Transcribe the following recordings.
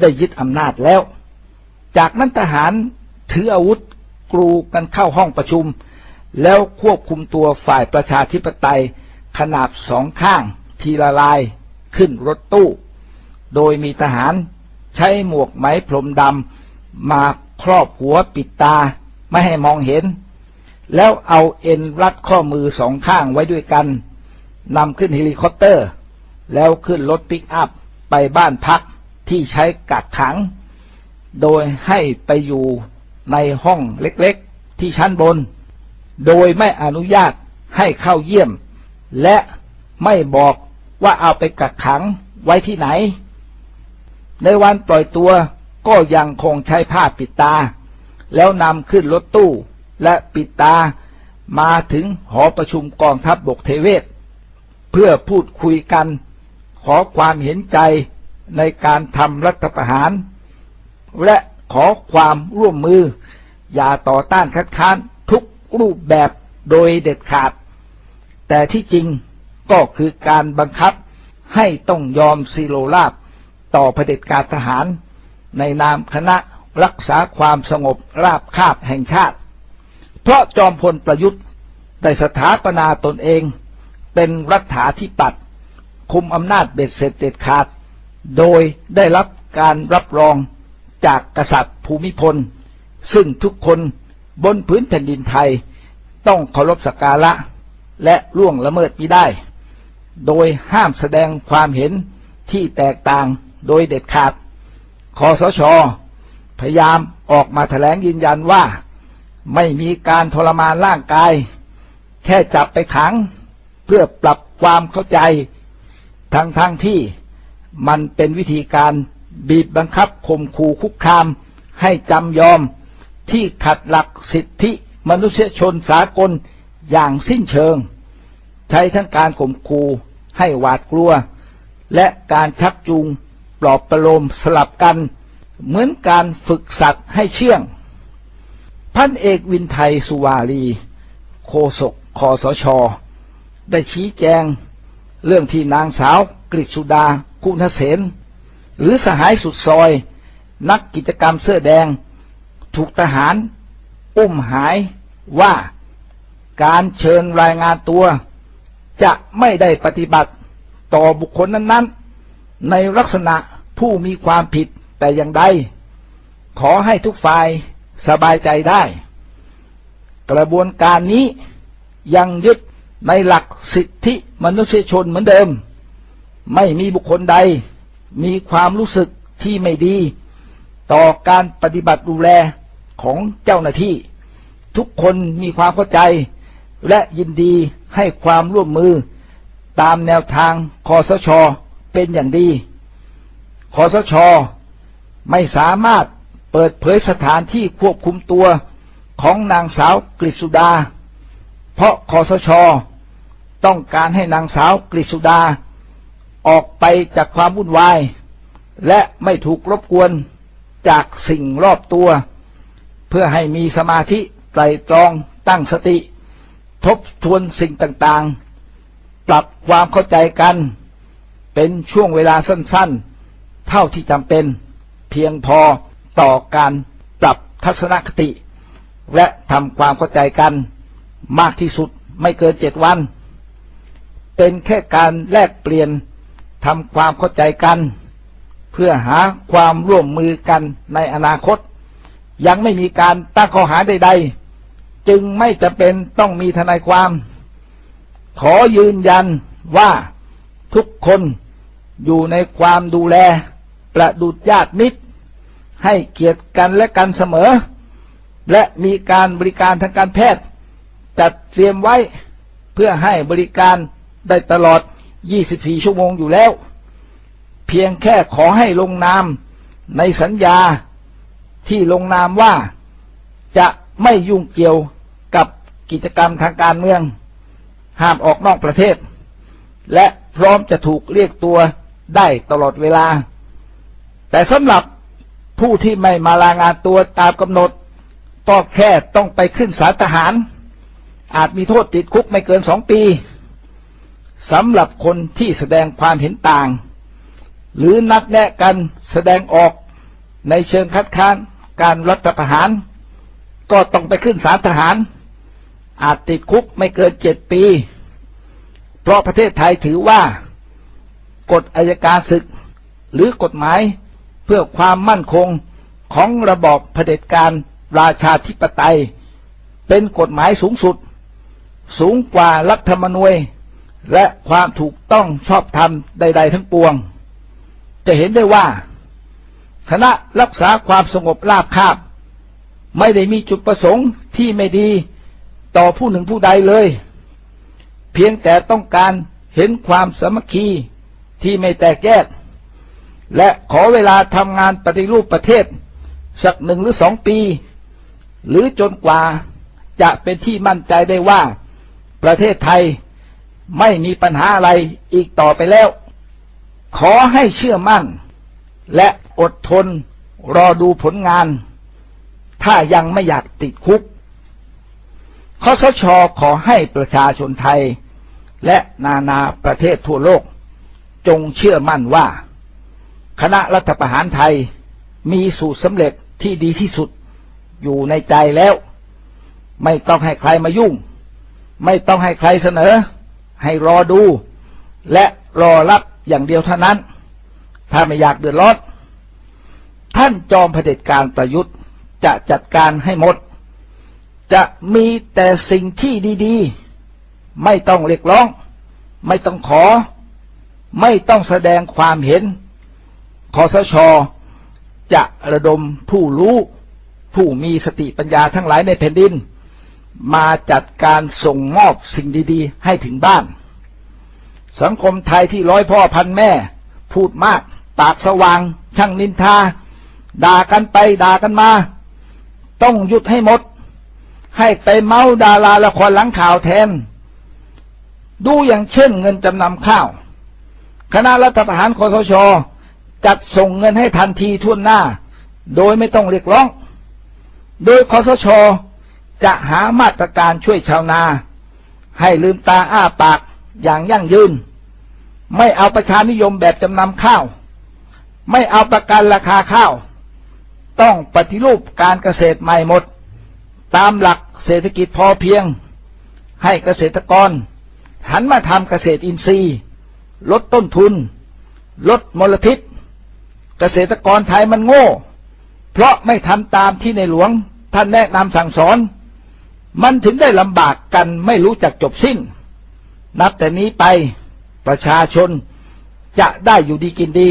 ได้ยึดอำนาจแล้ว จากนั้นทหารถืออาวุธกรูกันเข้าห้องประชุม แล้วควบคุมตัวฝ่ายประชาธิปไตย ขนาบสองข้างทีละลายขึ้นรถตู้ โดยมีทหารใช้หมวกไหมพรมดำมาครอบหัวปิดตาไม่ให้มองเห็น แล้วเอาเอ็นรัดข้อมือสองข้างไว้ด้วยกันนำขึ้นเฮลิคอปเตอร์ แล้วขึ้นรถปิกอัพไปบ้านพัก ที่ใช้กักขัง โดยให้ไปอยู่ในห้องเล็กๆ ที่ชั้นบน โดยไม่อนุญาตให้เข้าเยี่ยม และไม่บอกว่าเอาไปกักขังไว้ที่ไหน ในวันปล่อยตัวก็ยังคงใช้ผ้าปิดตา แล้วนำขึ้นรถตู้และปิดตามาถึงหอประชุมกองทัพบบกเทเวศ เพื่อพูดคุยกัน ขอความเห็นใจ ในการทำรัฐประหาร และขอความร่วมมือ อย่าต่อต้านคัดค้านทุกรูปแบบโดยเด็ดขาด แต่ที่จริงก็คือการบังคับให้ต้องยอมซีโรราบต่อเผด็จการทหาร ในนามคณะรักษาความสงบราบคาบแห่งชาติ เพราะจอมพลประยุทธ์ได้สถาปนาตนเอง เป็นรัฐาธิปัตย์คุมอำนาจเบ็ดเสร็จเด็ดขาด โดยได้รับการรับรองจากกษัตริย์ภูมิพล ซึ่งทุกคนบนพื้นแผ่นดินไทยต้องเคารพสักการะและล่วงละเมิดไม่ได้ โดยห้ามแสดงความเห็นที่แตกต่างโดยเด็ดขาดคอสช พยายามออกมาแถลงยืนยันว่า ไม่มีการทรมานร่างกาย แค่จับไปขัง เพื่อปรับความเข้าใจ ทั้งทั้งที่ มันเป็นวิธีการบีบบังคับข่มขู่คุกคาม ให้จำยอมที่ขัดหลักสิทธิมนุษยชนสากลอย่างสิ้นเชิง ใช้ทั้งการข่มขู่ให้หวาดกลัว และการชักจูงปลอบประโลมสลับกัน เหมือนการฝึกสัตว์ให้เชื่อง พันเอกวินไทยสุวารี โคศกคอสช ได้ชี้แจง เรื่องที่นางสาว กฤษสุดา คุณเสนหรือสหายสุดซอย นักกิจกรรมเสื้อแดง ถูกทหาร อุ้มหายว่าการเชิญรายงานตัว จะไม่ได้ปฏิบัติต่อบุคคลนั้น ๆ ในลักษณะผู้มีความผิดแต่อย่างใดขอให้ทุกฝ่ายสบายใจได้ กระบวนการนี้ยังยึดในหลักสิทธิมนุษยชนเหมือนเดิม ไม่มีบุคคลใด มีความรู้สึกที่ไม่ดี ต่อการปฏิบัติดูแลของเจ้าหน้าที่ ทุกคนมีความเข้าใจ และยินดีให้ความร่วมมือตามแนวทางคอสชเป็นอย่างดีคอสชไม่สามารถเปิดเผยสถานที่ควบคุมตัวของนางสาวกฤษสุดา เพราะคอสชต้องการให้นางสาวกฤษสุดา ออกไปจากความวุ่นวาย และไม่ถูกรบกวนจากสิ่งรอบตัว เพื่อให้มีสมาธิไตรตรองตั้งสติ ทบทวนสิ่งต่างๆ ปรับความเข้าใจกัน เป็นช่วงเวลาสั้นๆ เท่าที่จำเป็น เพียงพอต่อการปรับทัศนคติ และทำความเข้าใจกัน มากที่สุดไม่เกินเจ็ดวัน เป็นแค่การแลกเปลี่ยน ทำความเข้าใจกัน เพื่อหาความร่วมมือกันในอนาคต ยังไม่มีการตั้งข้อหาใด ๆ จึงไม่จะเป็นต้องมีทนายความ ขอยืนยันว่าทุกคนอยู่ในความดูแล ประดุจญาติมิตร ให้เกียรติกันและกันเสมอ และมีการบริการทางการแพทย์ จัดเตรียมไว้เพื่อให้บริการได้ตลอด 24ชั่วโมงอยู่แล้ว เพียงแค่ขอให้ลงนามในสัญญาที่ลงนามว่าจะไม่ยุ่งเกี่ยวกับกิจกรรมทางการเมือง ห้ามออกนอกประเทศ และพร้อมจะถูกเรียกตัวได้ตลอดเวลา แต่สำหรับผู้ที่ไม่มารางานตัวตามกำหนดก็แค่ต้องไปขึ้นศาลทหาร อาจมีโทษติดคุกไม่เกินสองปี สำหรับคนที่แสดงความเห็นต่าง หรือนัดแนะกันแสดงออกในเชิงคัดค้านการรัฐประหาร ก็ต้องไปขึ้นศาลทหาร อาจติดคุกไม่เกินเจ็ดปี เพราะประเทศไทยถือว่ากฎอายการศึก หรือกฎหมายเพื่อความมั่นคงของระบอบเผด็จการราชาธิปไตย เป็นกฎหมายสูงสุด สูงกว่ารัฐธรรมนูญ และความถูกต้องชอบธรรมใด ๆ ทั้งปวง จะเห็นได้ว่า คณะรักษาความสงบราบคาบ ไม่ได้มีจุดประสงค์ที่ไม่ดีต่อผู้หนึ่งผู้ใดเลย เพียงแต่ต้องการเห็นความสามัคคีที่ไม่แตกแยก และขอเวลาทำงานปฏิรูปประเทศ สักหนึ่งหรือสองปี หรือจนกว่าจะเป็นที่มั่นใจได้ว่าประเทศไทย ไม่มีปัญหาอะไรอีกต่อไปแล้ว ขอให้เชื่อมั่น และอดทนรอดูผลงาน ถ้ายังไม่อยากติดคุกคอสชขอให้ประชาชนไทย และนานาประเทศทั่วโลก จงเชื่อมั่นว่า คณะรัฐประหารไทยมีสูตรสำเร็จที่ดีที่สุดอยู่ในใจแล้ว ไม่ต้องให้ใครมายุ่ง ไม่ต้องให้ใครเสนอ ให้รอดู และรอรับอย่างเดียวเท่านั้น ถ้าไม่อยากเดือดร้อนท่านจอมเผด็จการประยุทธ์จะจัดการให้หมด จะมีแต่สิ่งที่ดีๆ ไม่ต้องเรียกร้อง ไม่ต้องขอ ไม่ต้องแสดงความเห็นคอสชจะระดมผู้รู้ ผู้มีสติปัญญาทั้งหลายในแผ่นดิน มาจัดการส่งมอบสิ่งดีๆ ให้ถึงบ้าน สังคมไทยที่ร้อยพ่อพันแม่ พูดมาก ปากสว่าง ช่างนินทา ด่ากันไปด่ากันมา ต้องหยุดให้หมด ให้ไปเมาดาราละครหลังข่าวแทน ดูอย่างเช่นเงินจำนำข้าว คณะรัฐประหารคอสชจัดส่งเงินให้ทันทีทุ่นหน้า โดยไม่ต้องเรียกร้อง โดยคอสช จะหามาตรการช่วยชาวนา ให้ลืมตาอ้าปากอย่างยั่งยืน ไม่เอาประชานิยมแบบจำนำข้าว ไม่เอาประกันราคาข้าว ต้องปฏิรูปการเกษตรใหม่หมด ตามหลักเศรษฐกิจพอเพียง ให้เกษตรกร หันมาทำเกษตรอินทรีย์ ลดต้นทุน ลดมลพิษ เกษตรกรไทยมันโง่ เพราะไม่ทำตามที่ในหลวงท่านแนะนำสั่งสอน มันถึงได้ลำบากกันไม่รู้จักจบสิ้น นับแต่นี้ไปประชาชนจะได้อยู่ดีกินดี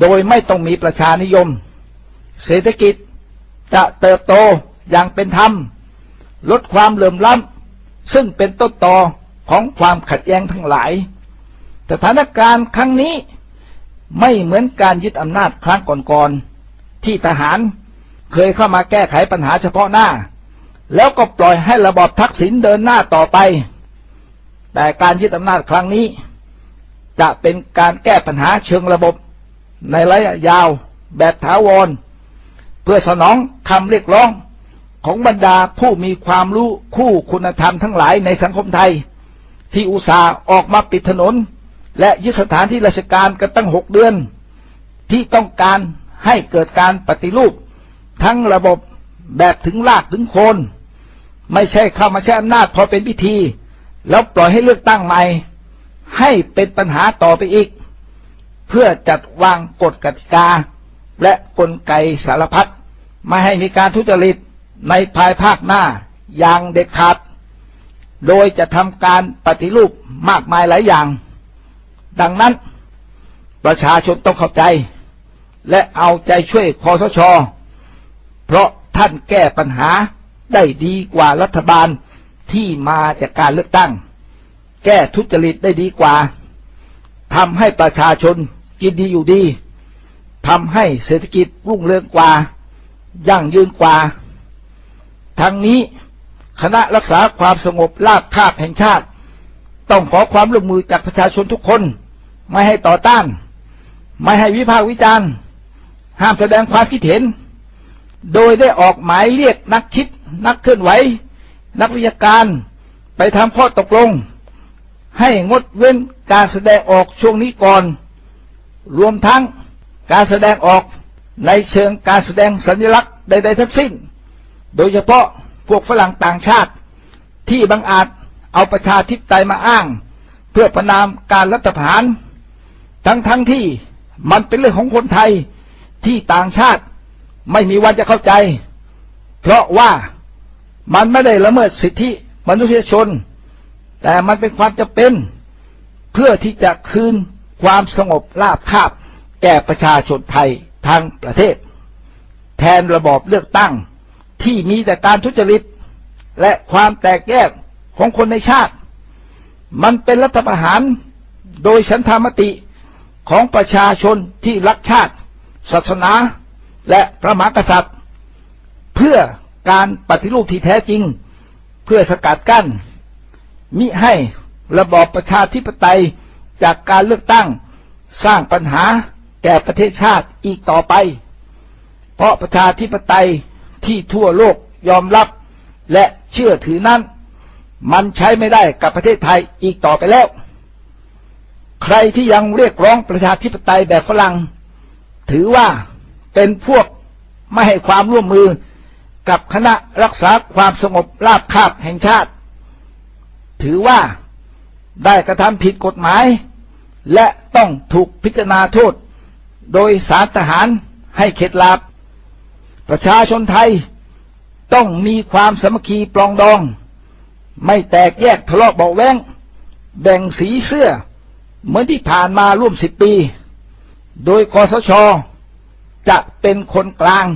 โดยไม่ต้องมีประชานิยม เศรษฐกิจจะเติบโตอย่างเป็นธรรม ลดความเหลื่อมล้ำซึ่งเป็นต้นตอของความขัดแย้งทั้งหลาย สถานการณ์ครั้งนี้ไม่เหมือนการยึดอำนาจครั้งก่อนๆที่ทหารเคยเข้ามาแก้ไขปัญหาเฉพาะหน้า แล้วก็ปล่อยให้ระบอบทักษิณเดินหน้าต่อไป แต่การยึดอำนาจครั้งนี้ จะเป็นการแก้ปัญหาเชิงระบบในระยะยาวแบบถาวร เพื่อสนองคำเรียกร้องของบรรดาผู้มีความรู้คู่คุณธรรมทั้งหลายในสังคมไทย ที่อุตส่าห์ออกมาปิดถนน และยึดสถานที่ราชการกันตั้งหกเดือน ที่ต้องการให้เกิดการปฏิรูป ทั้งระบบแบบถึงลากถึงโคน ไม่ใช่เข้ามาใช้อำนาจพอเป็นพิธี แล้วปล่อยให้เลือกตั้งใหม่ ให้เป็นปัญหาต่อไปอีก เพื่อจัดวางกฎกติกา และกลไกสารพัดไม่ให้มีการทุจริตในภายภาคหน้าอย่างเด็ดขาด โดยจะทำการปฏิรูปมากมายหลายอย่าง ดังนั้น ประชาชนต้องเข้าใจ และเอาใจช่วยคอสช เพราะท่านแก้ปัญหา ได้ดีกว่ารัฐบาลที่มาจากการเลือกตั้ง แก้ทุจริตได้ดีกว่าทำให้ประชาชนกินดีอยู่ดีทำให้เศรษฐกิจรุ่งเรืองกว่ายั่งยืนกว่า ทั้งนี้คณะรักษาความสงบราบคาบแห่งชาติ ต้องขอความร่วมมือจากประชาชนทุกคน ไม่ให้ต่อต้าน ไม่ให้วิพากษ์วิจารณ์ ห้ามแสดงความคิดเห็น โดยได้ออกหมายเรียกนักคิด นักเคลื่อนไหว นักวิชาการไปทำข้อตกลง ให้งดเว้นการแสดงออกช่วงนี้ก่อน รวมทั้งการแสดงออกในเชิงการแสดงสัญลักษณ์ใด ๆ ทั้งสิ้น โดยเฉพาะพวกฝรั่งต่างชาติ ที่บังอาจเอาประชาธิปไตยมาอ้าง เพื่อประนามการรัฐประหาร ทั้งทั้งที่มันเป็นเรื่องของคนไทยที่ต่างชาติไม่มีวันจะเข้าใจ เพราะว่า มันไม่ได้ละเมิดสิทธิมนุษยชน แต่มันเป็นความจำเป็น เพื่อที่จะคืนความสงบราบคาบ แก่ประชาชนไทยทั้งประเทศ แทนระบอบเลือกตั้งที่มีแต่การทุจริต และความแตกแยกของคนในชาติ มันเป็นรัฐประหารโดยฉันธรรมติของประชาชนที่รักชาติ ศาสนา และพระมหากษัตริย์ เพื่อ การปฏิรูปที่แท้จริง เพื่อสกัดกั้น มิให้ระบอบประชาธิปไตยจากการเลือกตั้งสร้างปัญหาแก่ประเทศชาติอีกต่อไป เพราะประชาธิปไตยที่ทั่วโลกยอมรับและเชื่อถือนั้น มันใช้ไม่ได้กับประเทศไทยอีกต่อไปแล้ว ใครที่ยังเรียกร้องประชาธิปไตยแบบฝรั่ง ถือว่าเป็นพวกไม่ให้ความร่วมมือ กับคณะรักษาความสงบราบคาบแห่งชาติ ถือว่าได้กระทำผิดกฎหมาย และต้องถูกพิจารณาโทษ โดยสารทหารให้เข็ดลาบ ประชาชนไทยต้องมีความสมัคคีปลองดอง ไม่แตกแยกทะเลาะเบาแวงแบ่งสีเสื้อ เหมือนที่ผ่านมาร่วมสิบปี โดยกสช จะเป็นคนกลาง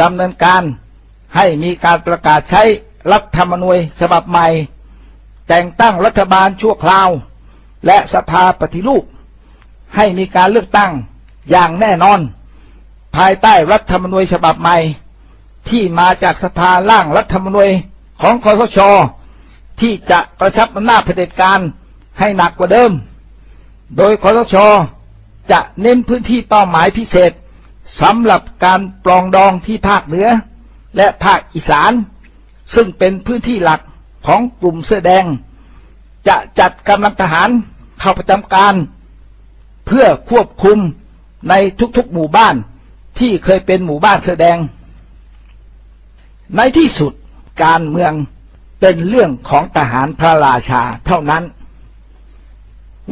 ดำเนินการ ให้มีการประกาศใช้รัฐธรรมนูญฉบับใหม่ แต่งตั้งรัฐบาลชั่วคราว และสภาปฏิรูป ให้มีการเลือกตั้งอย่างแน่นอน ภายใต้รัฐธรรมนูญฉบับใหม่ ที่มาจากสภาล่างรัฐธรรมนูญของคอสช ที่จะประชับอำนาจเผด็จการให้หนักกว่าเดิม โดยคอสช จะเน้นพื้นที่เป้าหมายพิเศษสำหรับการปลองดองที่ภาคเหนือ และภาคอีสาน ซึ่งเป็นพื้นที่หลักของกลุ่มเสื้อแดง จะจัดกำลังทหารเข้าประจำการ เพื่อควบคุมในทุกๆหมู่บ้านที่เคยเป็นหมู่บ้านเสื้อแดง ในที่สุดการเมืองเป็นเรื่องของทหารพระราชาเท่านั้น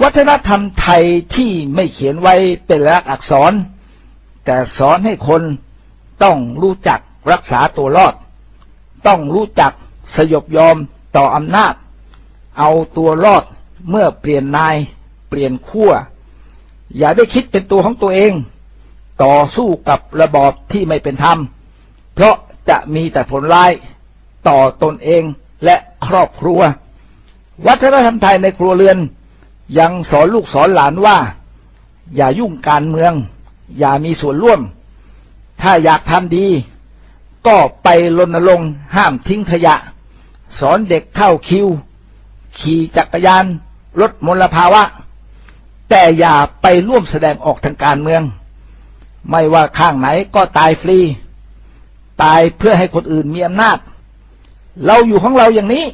วัฒนธรรมไทยที่ไม่เขียนไว้เป็นลักษณ์อักษร แต่สอนให้คนต้องรู้จัก รักษาตัวรอด ต้องรู้จักสยบยอมต่ออำนาจ เอาตัวรอดเมื่อเปลี่ยนนาย เปลี่ยนขั้ว อย่าได้คิดเป็นตัวของตัวเอง ต่อสู้กับระบอบที่ไม่เป็นธรรม เพราะจะมีแต่ผลร้ายต่อตนเองและครอบครัว วัฒนธรรมไทยในครัวเรือน ยังสอนลูกสอนหลานว่า อย่ายุ่งการเมือง อย่ามีส่วนร่วม ถ้าอยากทำดี ก็ไปรณรงค์ห้ามทิ้งขยะ สอนเด็กเข้าคิว ขี่จักรยาน ลดมลภาวะ แต่อย่าไปร่วมแสดงออกทางการเมือง ไม่ว่าข้างไหนก็ตายฟรี ตายเพื่อให้คนอื่นมีอำนาจ เราอยู่ของเราอย่างนี้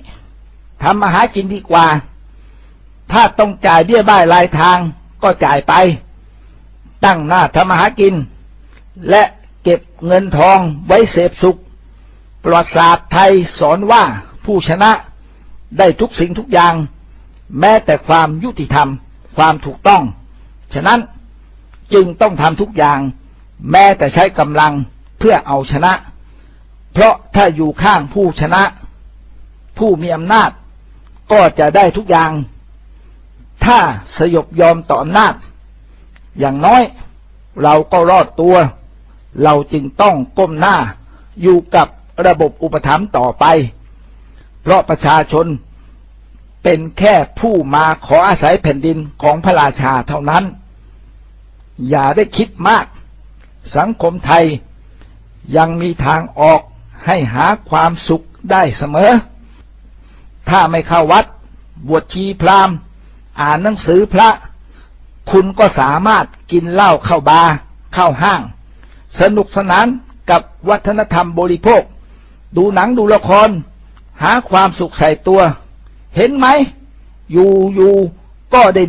ทำมาหากินดีกว่า ถ้าต้องจ่ายเบี้ยบ้ายรายทางก็จ่ายไป ตั้งหน้าทำมาหากิน และ เก็บเงินทองไว้เสพสุข ประวัติศาสตร์ไทยสอนว่าผู้ชนะได้ทุกสิ่งทุกอย่าง แม้แต่ความยุติธรรม ความถูกต้อง ฉะนั้นจึงต้องทำทุกอย่าง แม้แต่ใช้กำลังเพื่อเอาชนะ เพราะถ้าอยู่ข้างผู้ชนะ ผู้มีอำนาจ ก็จะได้ทุกอย่าง ถ้าสยบยอมต่ออำนาจ อย่างน้อยเราก็รอดตัว เราจึงต้องก้มหน้าอยู่กับระบบอุปถัมภ์ต่อไป เพราะประชาชนเป็นแค่ผู้มาขออาศัยแผ่นดินของพระราชาเท่านั้น อย่าได้คิดมาก สังคมไทยยังมีทางออกให้หาความสุขได้เสมอ ถ้าไม่เข้าวัด บวชชีพรามอ่านหนังสือพระ คุณก็สามารถกินเหล้าเข้าบาร์เข้าห้าง สนุกสนานกับวัฒนธรรมบริโภค ดูหนังดูละคร หาความสุขใส่ตัว เห็นไหม อยู่อยู่ก็ได้